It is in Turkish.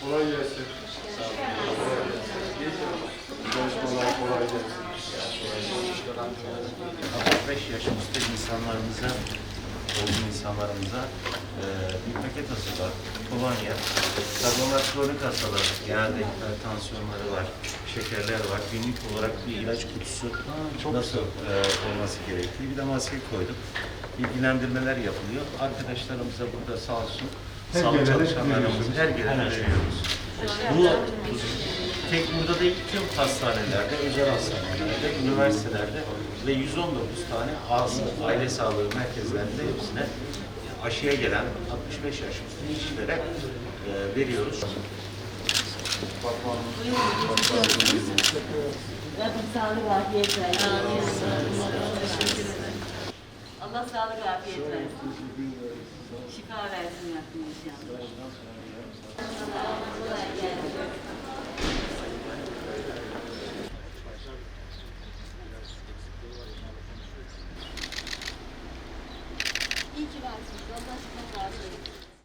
Kolay gelsin. Çalışmalar kolay gelsin. 65 yaş üstü insanlarımıza, olgun insanlarımıza e, bir paket hazırlar. Kolonya. Tabii onlar kronik hastalar. Genelde hipertansiyonları var, şekerler var. Günlük olarak bir ilaç kutusu nasıl e, olması gerektiği. Bir de maske koyduk. Bilgilendirmeler yapılıyor. Arkadaşlarımıza burada sağ olsun Her sağlık çalışanlarımız her gelene veriyoruz. Bu tek burada değil tüm hastanelerde, özel hastanelerde, üniversitelerde ve 119 tane ağzı, aile sağlığı merkezlerinde hepsine aşıya gelen 65 yaş üstü kişilere e, veriyoruz. Rabbim sağlık afiyet versin. Sağlık afiyet versin. Şifa versin Rabbim inşallah. Kolay gelsin. İyi ki varsınız. Allah versin.